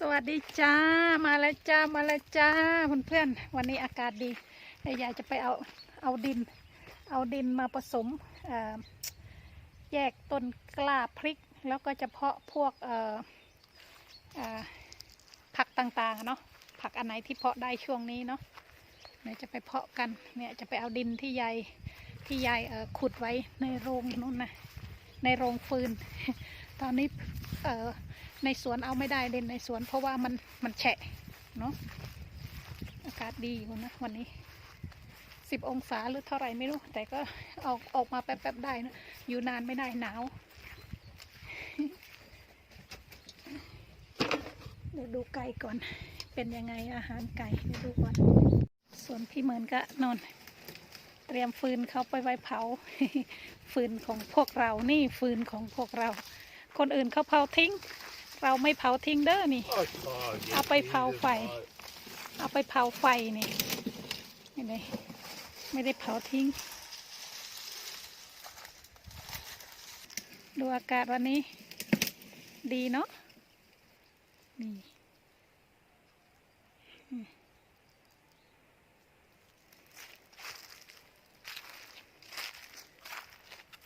สวัสดีจ้ามาแล้วจ้ามาแล้วจ้าเพื่อนๆวันนี้อากาศดียายจะไปเอาเอาดิน เอาดินมาผสมแยกต้นกล้าพริก แล้วก็จะเพาะพวกเอ่อเอ่อผักต่างๆอะเนาะผักอันไหนที่เพาะได้ช่วงนี้เนาะเนี่ยจะไปเพาะกันเนี่ยจะไปเอาดินที่ยายที่ยายขุดไว้ในโรงนู้นนะในโรงฟืน ตอนนี้ ในสวนเอาไม่ได้เด่นในสวน เพราะว่ามันมันแฉะเนาะอากาศดีอยู่นะวันนี้สิบองศาหรือเท่าไหร่ไม่รู้ แต่ก็ออกออกมาแป๊บๆได้นะอยู่นานไม่ได้หนาวเดี๋ยวดูไก่ก่อน เป็นยังไงอาหารไก่เดี๋ยวดูก่อน ส่วนพี่เหมือนก็นอน เตรียมฟืนเขาไปไว้เผา ฟืนของพวกเรา นี่ฟืนของพวกเรา คนอื่นเขาเผาทิ้ง เราไม่เผาทิ้งเด้อนี่ เอาไปเผาไฟ เอาไปเผาไฟนี่ไม่ได้ไม่ได้เผาทิ้ง ดูอากาศวันนี้ ดีเนาะนี่อืม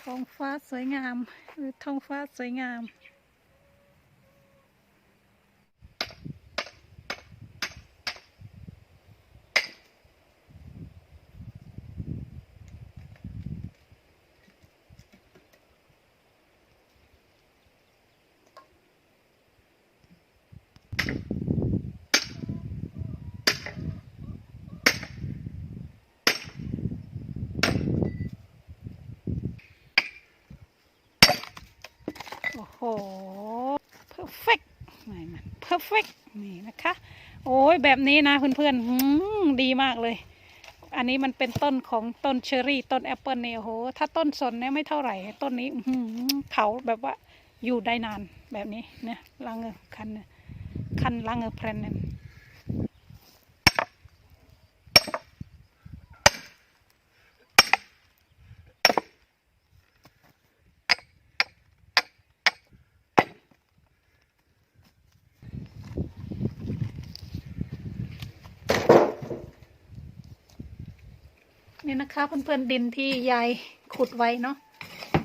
ท้องฟ้าสวยงามหรือท้องฟ้าสวยงาม โอ้โห perfect ไม่ อร์เฟกนี่นะคะ โอ้ยแบบนี้นะเพื่อนๆดีมากเลย อันนี้มันเป็นต้นของต้นเชอร์รี่ต้นแอปเปิลเนี่ยโหถ้าต้นสนเนี่ยไม่เท่าไหร่ ต้นนี้เผาแบบว่าอยู่ได้นานแบบนี้เนี่ยลังเอคันคันลังเอแพรนเนี่ย นี่นะคะเพื่อนๆดินที่ยายขุดไว้เนาะ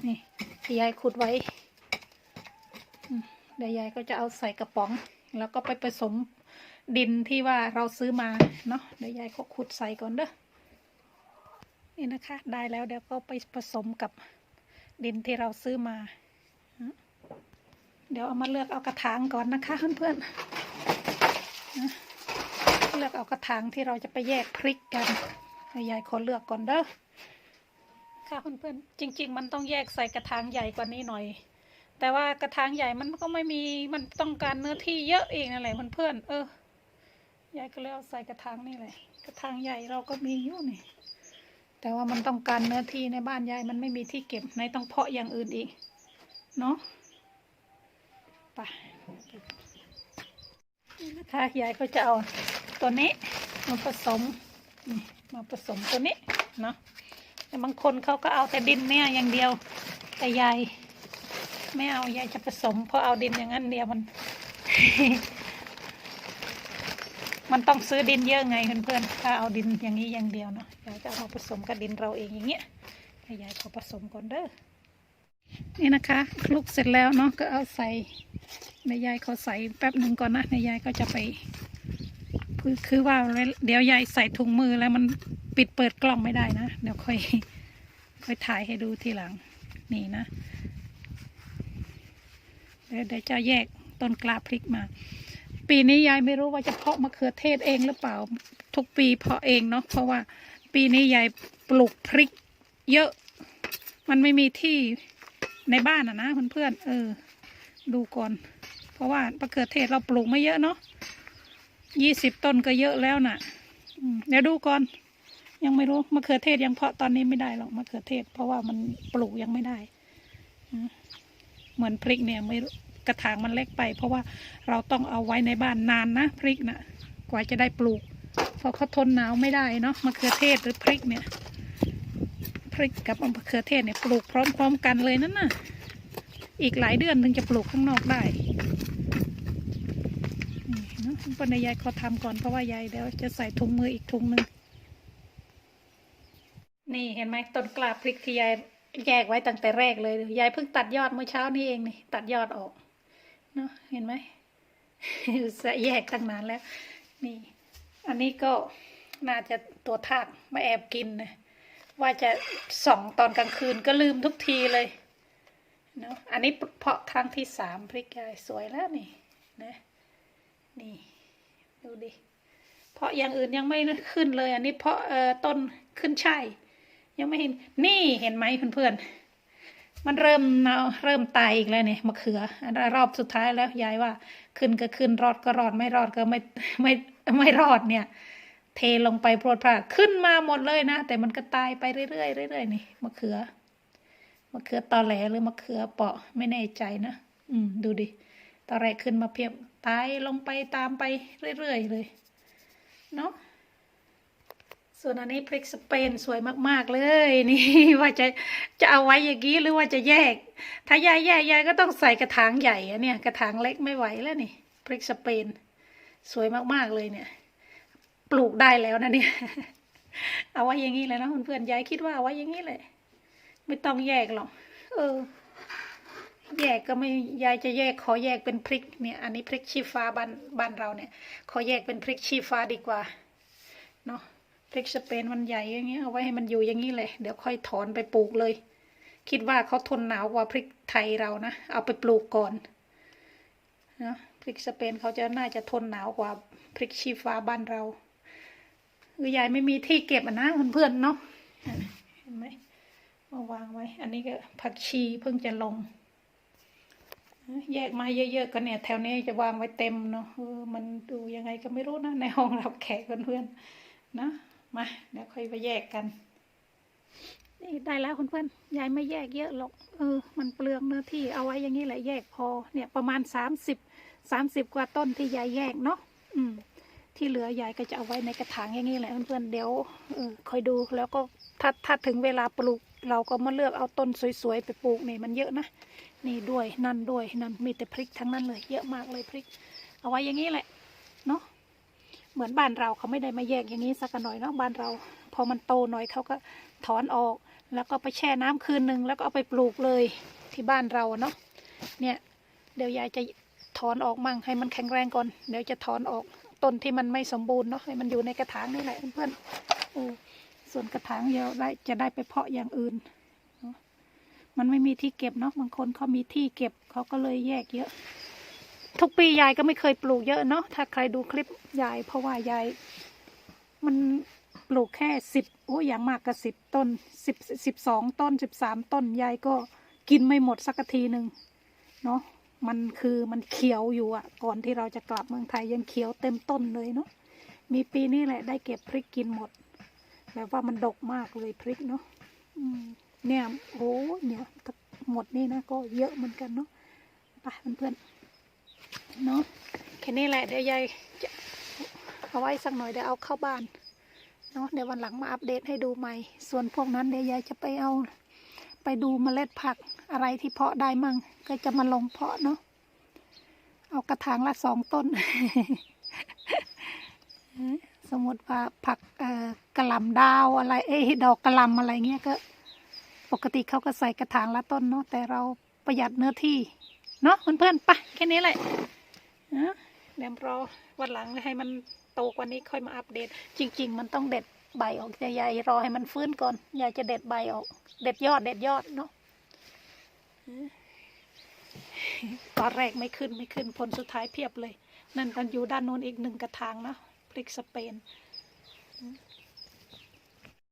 นี่ที่ยายขุดไว้เดี๋ยวยายก็จะเอาใส่กระป๋อง แล้วก็ไปผสมดินที่ว่าเราซื้อมาเนาะเดี๋ยวยายก็ขุดใส่ก่อนเด้อนี่นะคะ ได้แล้วเดี๋ยวก็ไปผสมกับดินที่เราซื้อมา เดี๋ยวเอามาเลือกเอากระถางก่อนนะคะเพื่อนๆเลือกเอากระถางที่เราจะไปแยกพริกกัน ให้ยายขอเลือกก่อนเด้อค่ะเพื่อนๆจริง ๆ มันต้องแยกใส่กระถางใหญ่กว่านี้หน่อย แต่ว่ากระถางใหญ่มันก็ไม่มีมันต้องการเนื้อที่เยอะเองอะไรเพื่อนๆเออยายก็เลยเอาใส่กระถางนี่เลยกระถางใหญ่เราก็มีอยู่นี่แต่ว่ามันต้องการเนื้อที่ในบ้านยายมันไม่มีที่เก็บในต้องเพาะอย่างอื่นอีกเนาะไปนะคะยายก็จะเอาตัวนี้มาผสมนี่ มาผสมตัวนี้เนาะแต่บางคนเขาก็เอาแต่ดินเนี่ยอย่างเดียว แต่ยายไม่เอายายจะผสมเพราะเอาดินอย่างนั้นเดียวมัน มันต้องซื้อดินเยอะไงเพื่อนๆถ้าเอาดินอย่างนี้อย่างเดียวเนาะยายจะเอามาผสมกับดินเราเองอย่างเงี้ยยายขอผสมก่อนเด้อนี่นะคะคลุกเสร็จแล้วเนาะก็เอาใส่ในยายขาใส่แป๊บหนึ่งก่อนนะในยายก็จะไป คือคือว่าเดี๋ยวยายใส่ถุงมือแล้วมันปิดเปิดกล้องไม่ได้นะ เดี๋ยวค่อย ค่อยถ่ายให้ดูทีหลัง นี่นะ เดี๋ยวเดี๋ยวจะแยกต้นกล้าพริกมา ปีนี้ยายไม่รู้ว่าจะเพาะมะเขือเทศเองหรือเปล่า ทุกปีเพาะเองเนาะเพราะว่า ปีนี้ยายปลูกพริก เยอะ มันไม่มีที่ในบ้านอะนะเพื่อนๆเออ ดูก่อน เพราะว่ามะเขือเทศเราปลูกไม่เยอะเนาะ ยี่สิบต้นก็เยอะแล้วน่ะเดี๋ยวดูก่อน ยังไม่รู้มะเขือเทศยังเพาะตอนนี้ไม่ได้หรอกมะเขือเทศ เพราะว่ามันปลูกยังไม่ได้เหมือนพริกเนี่ยไม่กระถางมันเล็กไป เพราะว่าเราต้องเอาไว้ในบ้านนานนะพริกนะ่ะกว่าจะได้ปลูกเพราะเขาทนหนาวไม่ได้เนาะมะเขือเทศหรือพริกเนี่ยพริกกับมะเขือเทศเนี่ยปลูกพร้อมๆกันเลยนั่นน่ะ อีกหลายเดือนถึงจะปลูกข้างนอกได้ อืมปนยายขอทำก่อนเพราะว่ายายเดี๋ยวจะใส่ถุงมืออีกถุงหนึ่งนี่เห็นไหมต้นกล้าพริกที่ยายแยกไว้ตั้งแต่แรกเลยยายเพิ่งตัดยอดเมื่อเช้านี้เองนี่ตัดยอดออกเนาะเห็นไหมจะแยกตั้งนานแล้ว นี่ อันนี้ก็น่าจะตัวทากมาแอบกินนะว่าจะส่องตอนกลางคืนก็ลืมทุกทีเลยเนาะอันนี้เพาะครั้งที่สามพริกยายสวยแล้วนี่นะ นี่ ดูดิ เพราะอย่างอื่นยังไม่ขึ้นเลย อันนี้เพราะเอ่อต้นขึ้นช่ายยังไม่เห็น นี่เห็นไหมเพื่อนๆ มันเริ่มเนาเริ่มตายอีกแล้วเนี่ยมะเขืออันรอบสุดท้ายแล้วยายว่า ขึ้นก็ขึ้นรอดก็รอดไม่รอดก็ไม่ไม่ไม่รอดเนี่ย เทลงไปโปรดพราดขึ้นมาหมดเลยนะ แต่มันก็ตายไปเรื่อยๆเรื่อยๆนี่มะเขือมะเขือตอแหลหรือมะเขือเปาะไม่แน่ใจนะ อืม ดูดิ ตอแรกขึ้นมาเพียบ ตายลงไปตามไปเรื่อย ๆ เลย เนาะส่วนอันนี้พริกสเปนสวยมากๆเลย นี่ว่าจะจะเอาไว้อย่างนี้หรือว่าจะแยก ถ้ายายแยกยายก็ต้องใส่กระถางใหญ่อะเนี่ยกระถางเล็กไม่ไหวแล้วนี่พริกสเปน สวยมากๆเลยเนี่ย ปลูกได้แล้วนะเนี่ย เอาไว้อย่างนี้เลยนะเพื่อนๆยายคิดว่าเอาไว้อย่างนี้เลย ไม่ต้องแยกหรอกเออ กก็ไม่ยายจะแยกขอแยกเป็นพริกเนี่ยอันนี้พริกชี้ฟ้าบ้านบ้านเราเนี่ยขอแยกเป็นพริกชี้ฟ้าดีกว่าเนาะพริกสเปนมันใหญ่อย่างเงี้ยเอาไว้ให้มันอยู่อย่างนี้เลยเดี๋ยวค่อยถอนไปปลูกเลย คิดว่าเขาทนหนาวกว่าพริกไทยเรานะเอาไปปลูกก่อนนะพริกสเปนเขาจะน่าจะทนหนาวกว่าพริกชี้ฟ้าบ้านเราคือยายไม่มีที่เก็บอะนะเพื่อนๆเนาะเห็นไหมมาวางไว้ อันนี้ก็ผักชีเพิ่งจะลง แยกมาเยอะๆก็เนี่ย แถวนี้จะวางไว้เต็มเนาะเออมันดูยังไงก็ไม่รู้นะในห้องรับแขกเพื่อนๆนะมาเดี๋ยวค่อยไปแยกกันนี่ได้แล้วเพื่อนๆยายไม่แยกเยอะหรอกเออ มันเปลืองเนื้อที่เอาไว้อย่างนี้แหละแยกพอ เนี่ยประมาณสามสิบสามสิบกว่าต้นที่ยายแยกเนาะอืม ที่เหลือยายก็จะเอาไว้ในกระถางอย่างนี้แหละเพื่อนๆเดี๋ยวเออคอยดูแล้วก็ถ้าถ้าถึงเวลาปลูก เราก็มาเลือกเอาต้นสวยๆไปปลูกนี่มันเยอะนะ นี่ด้วยนั่นด้วยนั่นมีแต่พริกทั้งนั้นเลย เยอะมากเลยพริก เอาไว้อย่างนี้แหละเนาะเหมือนบ้านเราเขาไม่ได้มาแยกอย่างนี้สักหน่อยเนาะบ้านเรา พอมันโตหน่อยเขาก็ถอนออก แล้วก็ไปแช่น้ำคืนหนึ่งแล้วก็เอาไปปลูกเลยที่บ้านเราเนาะเนี่ยเดี๋ยวยายจะถอนออกมั่งให้มันแข็งแรงก่อน เดี๋ยวจะถอนออกต้นที่มันไม่สมบูรณ์เนาะให้มันอยู่ในกระถางนี่แหละเพื่อนๆส่วนกระถางเดียวได้จะได้ไปเพาะอย่างอื่น มันไม่มีที่เก็บเนาะบางคนเขามีที่เก็บเขาก็เลยแยกเยอะ ทุกปียายก็ไม่เคยปลูกเยอะเนาะถ้าใครดูคลิปยายเพราะว่ายายมันปลูกแค่สิบโอ้อย่างมากก็สิบต้นสิบสิบสองต้นสิบสามต้นยายก็กินไม่หมดสักทีหนึ่งเนาะมันคือมันเขียวอยู่อะก่อนที่เราจะกลับเมืองไทยยังเขียวเต็มต้นเลยเนาะมีปีนี้แหละได้เก็บพริกกินหมดแบบว่ามันดกมากเลยพริกเนาะอืม เนี่ยโอ้เนี่ยหมดนี่นะก็เยอะเหมือนกันเนาะไปเพื่อนๆเนาะแค่นี้แหละเดี๋ยวยายจะเอาไว้สักหน่อยเดี๋ยวเอาเข้าบ้านเนาะเดี๋ยววันหลังมาอัปเดตให้ดูใหม่ ส่วนพวกนั้นเดี๋ยวยายจะไปเอา ไปดูเมล็ดผักอะไรที่เพาะได้มั่งก็จะมาลงเพาะเนาะเอากระถางละสองต้น สมมติว่าผักกระหล่ำดาวอะไร เอ้ดอกกระหล่ำอะไรเงี้ยก็ ปกติเขาก็ใส่กระถางละต้นเนาะแต่เราประหยัดเนื้อที่ เนาะเพื่อนๆไปแค่นี้แหละนะเดี๋ยวรอวันหลังให้มันโตกว่านี้ค่อยมาอัปเดต จริง ๆ มันต้องเด็ดใบออกแต่ยายรอให้มันฟื้นก่อนยายจะเด็ดใบออก เด็ดยอดเด็ดยอดเนาะตอนแรกไม่ขึ้นไม่ขึ้นผลสุดท้ายเพียบเลย นั่นกันอยู่ด้านโน้นอีกหนึ่งกระถางนะพริกสเปน